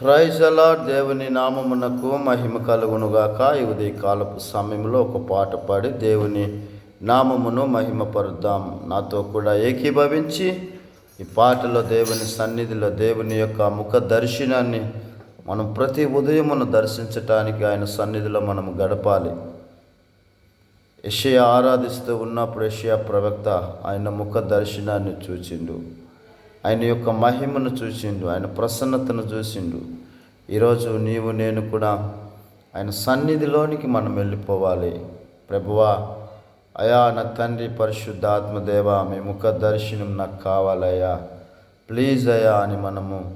ప్రైజలా దేవుని నామమునకు మహిమ కలుగునుగాక. ఈ ఉదయ కాలపు సమయంలో ఒక పాట పాడి దేవుని నామమును మహిమపరుద్దాం. నాతో కూడా ఏకీభవించి ఈ పాటలో దేవుని సన్నిధిలో దేవుని యొక్క ముఖ దర్శనాన్ని మనం ప్రతి ఉదయమును దర్శించటానికి ఆయన సన్నిధిలో మనం గడపాలి. యషయ ఆరాధిస్తూ ఉన్నప్పుడు యషయ ప్రవక్త ఆయన ముఖ దర్శనాన్ని చూచిండు. ఆయన యొక్క మహిమను చూసిండు ఆయన ప్రసన్నతను చూసిండు. ఈరోజు నీవు నేను కూడా ఆయన సన్నిధిలోనికి మనం వెళ్ళిపోవాలి. ప్రభువా అయా నా తండ్రి పరిశుద్ధాత్మదేవ మీ ముఖ దర్శనం నాకు కావాలయ్యా. ప్లీజ్ అయ్యా అని మనము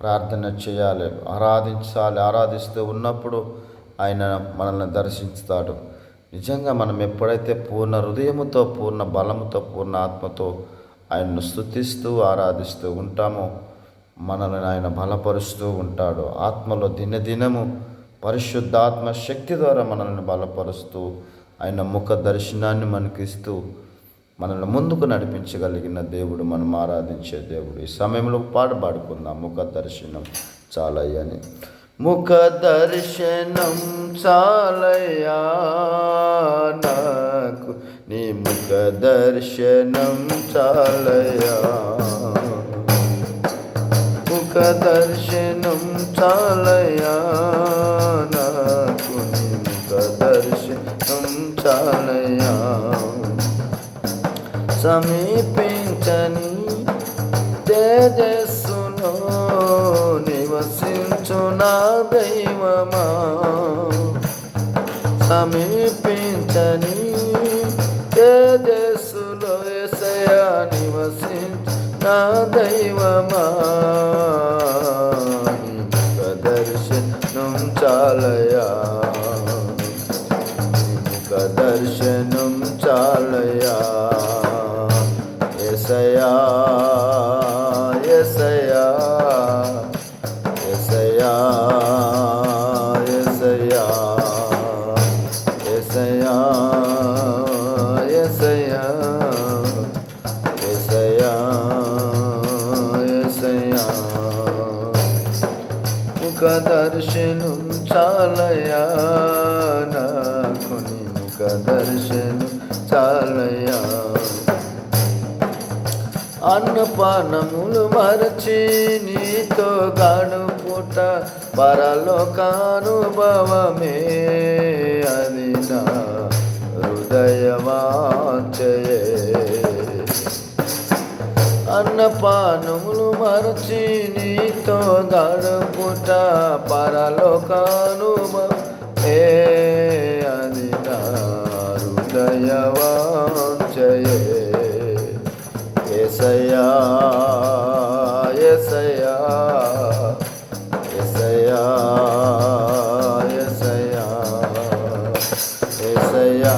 ప్రార్థన చేయాలి ఆరాధించాలి ఆరాధిస్తూ ఉన్నప్పుడు ఆయన మనల్ని దర్శించుతాడు. నిజంగా మనం ఎప్పుడైతే పూర్ణ హృదయముతో పూర్ణ బలముతో పూర్ణ ఆత్మతో ఆయన్ను స్థుతిస్తూ ఆరాధిస్తూ ఉంటాము. మనల్ని ఆయన బలపరుస్తూ ఉంటాడు. ఆత్మలో దినదినము పరిశుద్ధాత్మ శక్తి ద్వారా మనల్ని బలపరుస్తూ ఆయన ముఖ దర్శనాన్ని మనకిస్తూ మనల్ని ముందుకు నడిపించగలిగిన దేవుడు మనం ఆరాధించే దేవుడు. ఈ సమయంలో పాట పాడుకుందాం. ముఖ దర్శనం చాలయ్యని. ముఖ దర్శనం చాలయ్యా నీ ముఖ దర్శనం చాలయా? ముఖ దర్శనం చాలయా? నాకు నీ ముఖ దర్శనం చాలయా? సమీపించని తేజస్సులో నివసించు నా దైవమా? సమీపించని తేజస్సులో ఎసయా నివసించు నా దైవమా. ముఖ దర్శనం చాలయా నాకు నీ ముఖ దర్శనం చాలయా అన్నపానములు మరచి నీతో గడుపుట పరలోకానుభవమే. అది నా హృదయవాంచయే అన్నపానములు మరచి నీతో గడుపుట పరలోకానుభవ ఏ అది నా హృదయవాంచయే ఎసయా ఎసయా ఎసయా ఎసయా ఎసయా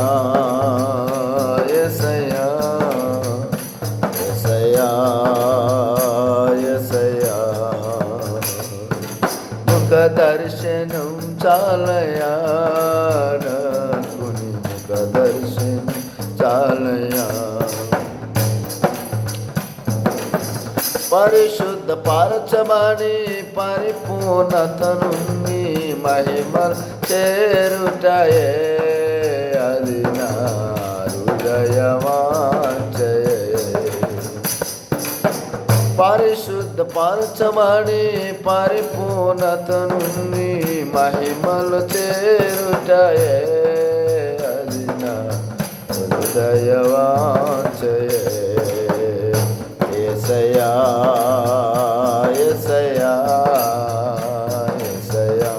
దర్శనం చాలయా పరిశుద్ధ పరచబడి పరిపూర్ణతను మహిమ చేరుటయే అది నా హృదయవాంచయే పరిశుద్ధ పరచబడి పరిపూర్ణతను మహిమలు చేరుటయే హృదయవాంచయే ఎసయా ఎసయా ఎసయా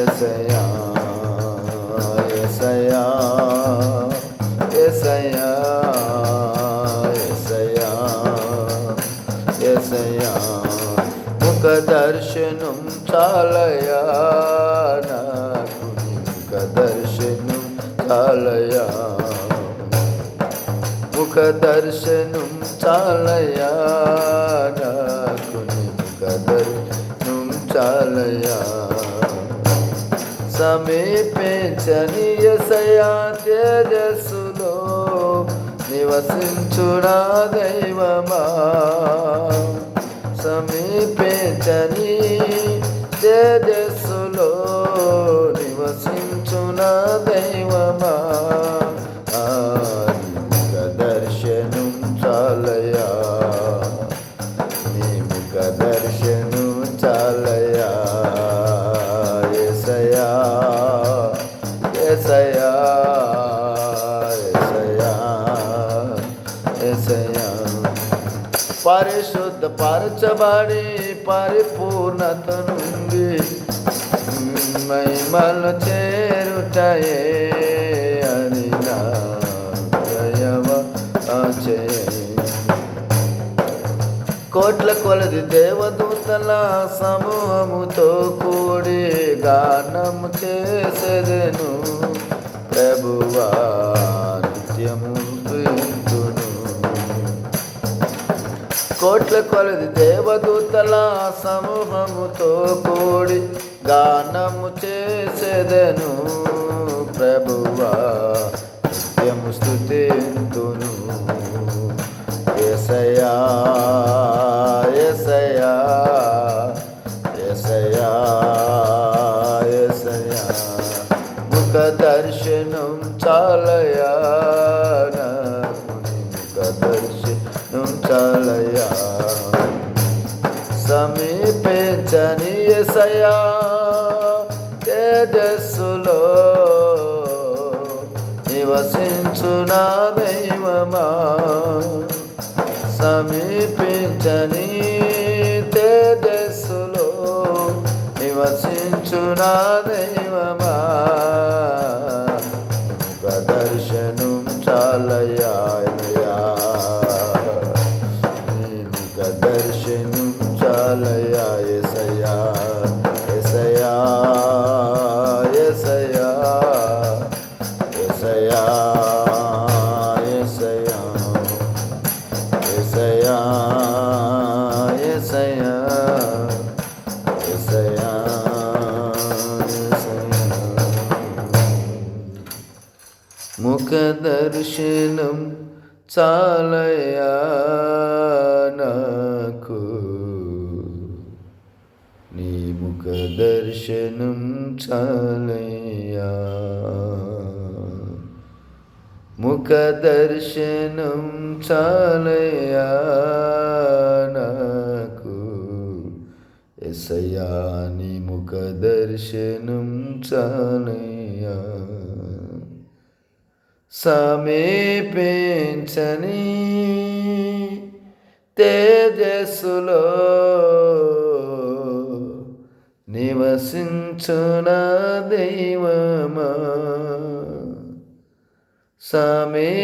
ఎసయా ఎసయా ఎసయా ఎసయా ఎసయా ముఖ దర్శనం చాలయా చాలయా? ముఖ దర్శనం చాలయా? నాకు ముఖ దర్శనం చాలయా? సమీపించని ఎసయా తేజస్సులో నివసించునా దైవమా? సమీపించని తేజస్సులో నివసించున దైవమా? ఆ, దర్శనం చాలయా? నిముఖ దర్శనం చాలయా? ఎసయా ఎసయా పరిశుద్ధ పరచబడి పరిపూర్ణతను మహిమలు చేరుటయే అని నా దయవ కోట్ల కొలది దేవదూతల సమూహముతో కూడి గానము చేసేదెను ప్రభువా నిత్యము స్తుతింతును. కోట్ల కొలది దేవదూతల సమూహముతో కూడి గానము చే చేసేదెను ప్రభువా నిత్యము స్తుతింతును. ఎసయా ఎసయా ఎసయా ఎసయా ముఖ దర్శనం చాలయా ముఖ దర్శనం చాలయా. సమీపించని ఎసయా తేజస్సులో నివసించు నా దైవమా. సమీపించని తేజస్సులో నివసించు నా దైవ దర్శనం చాలయా నాకు నీ ముఖ దర్శనం చాలయా. ముఖ దర్శనం చాలయా నాకు ఎసయా నీ ముఖ దర్శనం చాలయా. సమీపించని తేజస్సులో నివసించున దైవమా? సమీపించని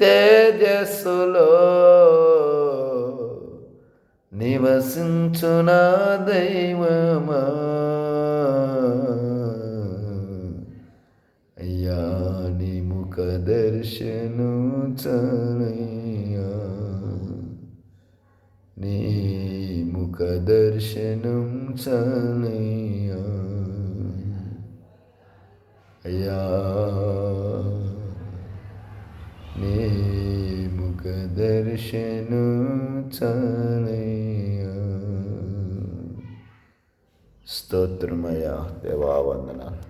తేజస్సులో నివసించున దైవమా? దర్శను చాలయ్యా నీ ముఖ దర్శనం చాలయ్యా అయ్యా నీ ముఖ దర్శను చాలయ్యా స్తోత్రమయ్యా దేవా వందనాలు.